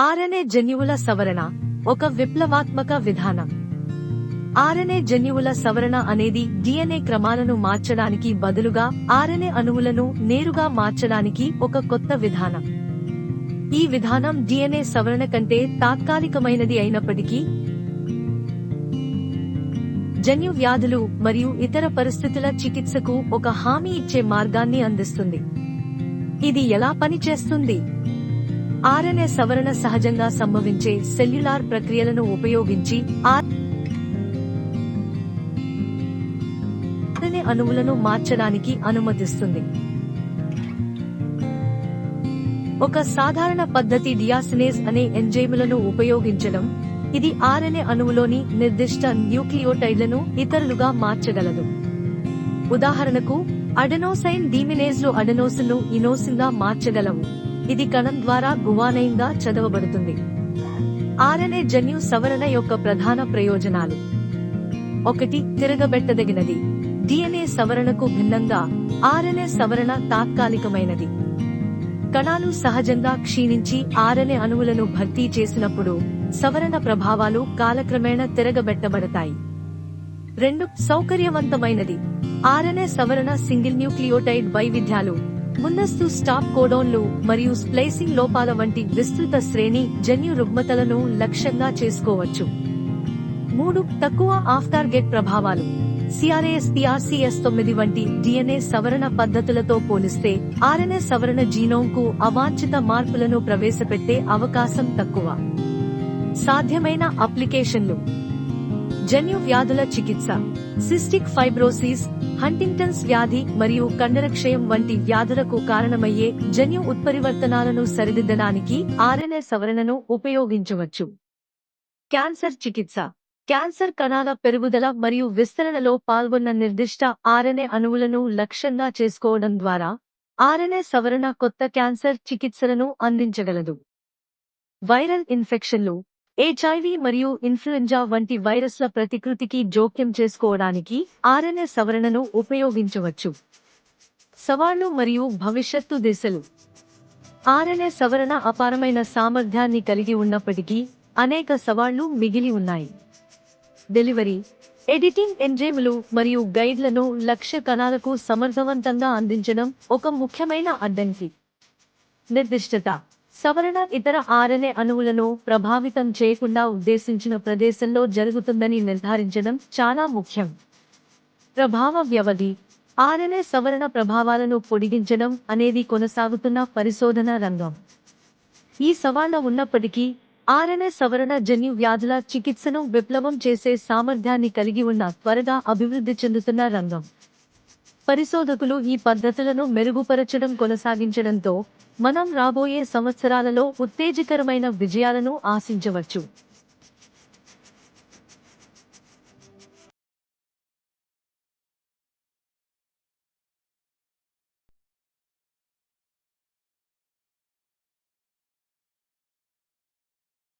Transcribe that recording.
RNA జన్యువుల సవరణ ఒక విప్లవాత్మక విధానం. ఆర్ఎన్ఏ జన్యువుల సవరణ అనేది డిఎన్ఏ క్రమాలను మార్చడానికి బదులుగా ఆర్ఎన్ఏ అణువులను నేరుగా మార్చడానికి ఒక కొత్త విధానం. ఈ విధానం డిఎన్ఏ సవరణ కంటే తాత్కాలికమైనది అయినప్పటికీ జన్యు వ్యాధులు మరియు ఇతర పరిస్థితుల చికిత్సకు ఒక హామీ ఇచ్చే మార్గాన్ని అందిస్తుంది. ఇది ఎలా పనిచేస్తుంది? ఆర్ఎన్ఏ సవరణ సహజంగా సంభవించే సెల్యులార్ ప్రక్రియలను ఉపయోగించి ఆర్ఎన్ఏ అణువులను మార్చడానికి అనుమతిస్తుంది. ఒక సాధారణ పద్ధతి డియాసినేజ్ అనే ఎంజైములను ఉపయోగించడం ఇది ఆర్ఎన్ఏ అణువులోని నిర్దిష్ట న్యూక్లియోటైడ్లను ఇతరులుగా మార్చగలదు. ఉదాహరణకు అడెనోసైన్ డీమినేజ్లు అడెనోసిన్ను ఇనోసిన్గా మార్చగలవు. ఇది కణం ద్వారా గువానైన్గా చదవబడుతుంది. ఆర్ఎన్ఏ జన్యు సవరణ యొక్క ప్రధాన ప్రయోజనాలు. ఒకటి తిరగబెట్టదగినది. డిఎన్ఏ సవరణకు భిన్నంగా ఆర్ఎన్ఏ సవరణ తాత్కాలికమైనది. కణాలు సహజంగా క్షీణించి ఆర్ఎన్ఏ అణువులను భర్తీ చేసినప్పుడు సవరణ ప్రభావాలు కాలక్రమేణా తిరగబెట్టబడతాయి. రెండు సౌకర్యవంతమైనది. ఆర్ఎన్ఏ సవరణ సింగిల్ న్యూక్లియోటైడ్ వైవిధ్యాలు ముందస్తు స్టాప్ కోడోన్లు మరియు స్ప్లైసింగ్ లోపాల వంటి విస్తృత శ్రేణి జన్యు రుగ్మతలను లక్ష్యంగా చేసుకోవచ్చు. మూడు తక్కువ ఆఫ్ టార్గెట్ ప్రభావాలు. సిఆర్ఏఎస్ పిఆర్సిఎస్ తొమ్మిది వంటి డిఎన్ఏ సవరణ పద్ధతులతో పోలిస్తే ఆర్ఎన్ఏ సవరణ జీనోమ్కు అవాంఛిత మార్పులను ప్రవేశపెట్టే అవకాశం తక్కువ. సాధ్యమైన అప్లికేషన్లు. జన్యు వ్యాధుల చికిత్స సిస్టిక్ ఫైబ్రోసిస్ హంటింగ్టన్స్ వ్యాధి మరియు కండరక్షయం వంటి వ్యాధులకు కారణమయ్యే జన్యు ఉత్పరివర్తనాలను సరిదిద్దడానికి ఆర్ఎన్ఏ సవరణను ఉపయోగించవచ్చు. క్యాన్సర్ చికిత్స క్యాన్సర్ కణాల పెరుగుదల మరియు విస్తరణలో పాల్గొన్న నిర్దిష్ట ఆర్ఎన్ఏ అణువులను లక్ష్యంగా చేసుకోవడం ద్వారా ఆర్ఎన్ఏ సవరణ కొత్త క్యాన్సర్ చికిత్సలను అందించగలదు. వైరల్ ఇన్ఫెక్షన్లు హెచ్ఐవి మరియు ఇన్ఫ్లుయెంజా వంటి వైరస్ల ప్రతికృతికి జోక్యం చేసుకోవడానికి ఆర్ఎన్ఏ సవరణను ఉపయోగించవచ్చు. సవాళ్ళు మరియు భవిష్యత్తు దిశలు. ఆర్ఎన్ఏ సవరణ అపారమైన సామర్థ్యాన్ని కలిగి ఉన్నప్పటికీ అనేక సవాళ్ళు మిగిలి ఉన్నాయి. డెలివరీ ఎడిటింగ్ ఎంజైములు మరియు గైడ్లను లక్ష్య కణాలకు సమర్థవంతంగా అందించడం ఒక ముఖ్యమైన అడ్డంకి. నిర్దిష్టత సవరణ ఇతర ఆర్ఎన్ఏ అణువులను ప్రభావితం చేయకుండా ఉద్దేశించిన ప్రదేశంలో జరుగుతుందని నిర్ధారించడం చాలా ముఖ్యం. ప్రభావ వ్యవధి. ఆర్ఎన్ఏ సవరణ ప్రభావాలను పొడిగించడం అనేది కొనసాగుతున్న పరిశోధన రంగం. ఈ సవాళ్ళ ఉన్నప్పటికీ ఆర్ఎన్ఏ సవరణ జన్యు వ్యాధుల చికిత్సను విప్లవం చేసే సామర్థ్యాన్ని కలిగి ఉన్న త్వరగా అభివృద్ధి చెందుతున్న రంగం. పరిశోధకులు ఈ పద్ధతులను మెరుగుపరచడం కొనసాగించడంతో మనం రాబోయే సంవత్సరాలలో ఉత్తేజకరమైన విజయాలను ఆశించవచ్చు.